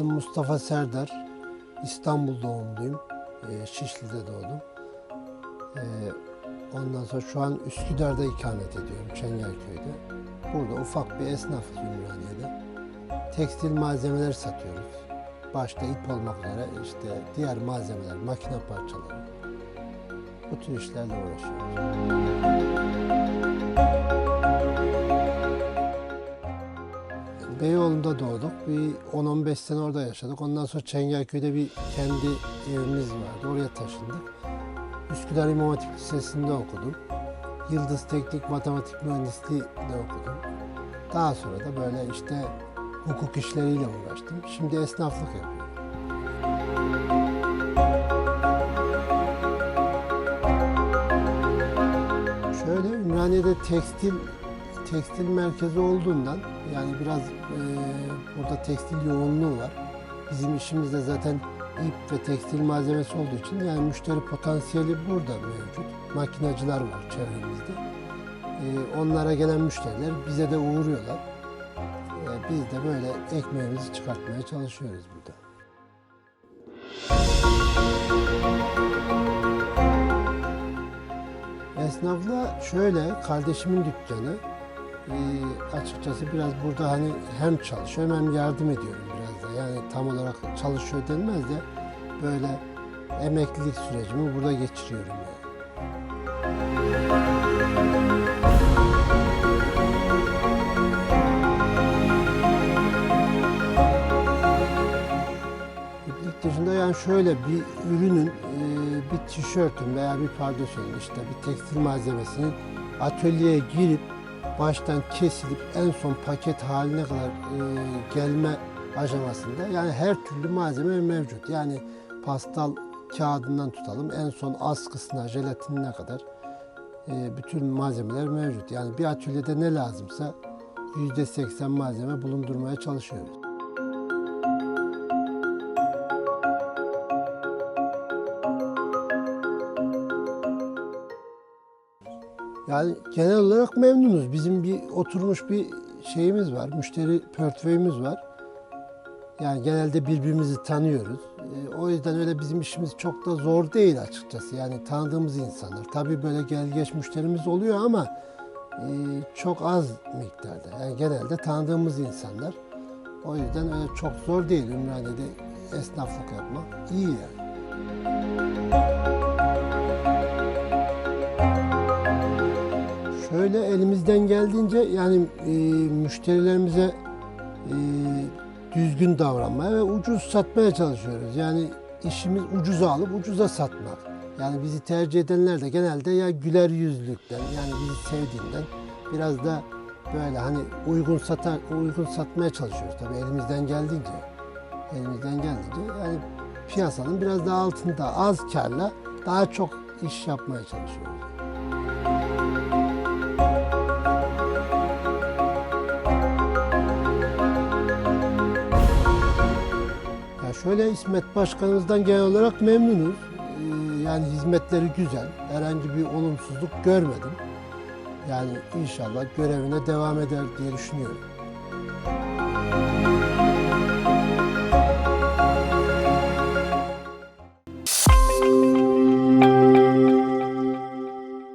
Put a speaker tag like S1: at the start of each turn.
S1: Mustafa Serdar. İstanbul doğumluyum. Ee, Şişli'de doğdum. Ee, ondan sonra şu an Üsküdar'da ikamet ediyorum, Çengelköy'de. Burada ufak bir esnafız Ümraniye'de. Tekstil malzemeler satıyoruz. Başta ip olmak üzere işte diğer malzemeler, makine parçaları. Bu tür işlerle uğraşıyoruz. Beyoğlu'nda doğduk. Bir 10-15 sene orada yaşadık. Ondan sonra Çengelköy'de bir kendi evimiz vardı. Oraya taşındık. Üsküdar İmam Hatip Lisesi'nde okudum. Yıldız Teknik Matematik Mühendisliği de okudum. Daha sonra da böyle işte hukuk işleriyle uğraştım. Şimdi esnaflık yapıyorum. Şöyle Ümraniye'de tekstil tekstil merkezi olduğundan yani biraz e, burada tekstil yoğunluğu var. Bizim işimizde zaten ip ve tekstil malzemesi olduğu için yani müşteri potansiyeli burada mevcut. Makinacılar var çevremizde. E, onlara gelen müşteriler bize de uğruyorlar. E, biz de böyle ekmeğimizi çıkartmaya çalışıyoruz burada. Esnafla şöyle kardeşimin dükkanı. Ee, açıkçası biraz burada hani hem çalışıyorum hem yardım ediyorum biraz da. Yani tam olarak çalışıyor denmez de böyle emeklilik sürecimi burada geçiriyorum yani. İplik dışında yani şöyle bir ürünün, e, bir tişörtün veya bir pardösünün işte bir tekstil malzemesinin atölyeye girip baştan kesilip en son paket haline kadar e, gelme aşamasında yani her türlü malzeme mevcut. Yani pastal kağıdından tutalım en son askısına, jelatinine kadar e, bütün malzemeler mevcut. Yani bir atölyede ne lazımsa %80 malzeme bulundurmaya çalışıyoruz. Yani genel olarak memnunuz. Bizim bir oturmuş bir şeyimiz var, müşteri portföyümüz var. Yani genelde birbirimizi tanıyoruz. Ee, o yüzden öyle bizim işimiz çok da zor değil açıkçası. Yani tanıdığımız insanlar. Tabii böyle gel geç müşterimiz oluyor ama e, çok az miktarda. Yani genelde tanıdığımız insanlar. O yüzden öyle çok zor değil Ümraniye'de esnaflık yapmak. iyi yani. Şöyle elimizden geldiğince yani e, müşterilerimize e, düzgün davranmaya ve ucuz satmaya çalışıyoruz. Yani işimiz ucuza alıp ucuza satmak. Yani bizi tercih edenler de genelde ya güler yüzlükten yani bizi sevdiğinden biraz da böyle hani uygun satar uygun satmaya çalışıyoruz tabii elimizden geldiğince. Elimizden geldiğince yani piyasanın biraz daha altında az karla daha çok iş yapmaya çalışıyoruz. Şöyle İsmet Başkanımızdan genel olarak memnunuz. Ee, Yani hizmetleri güzel. Herhangi bir olumsuzluk görmedim. Yani inşallah görevine devam eder diye düşünüyorum.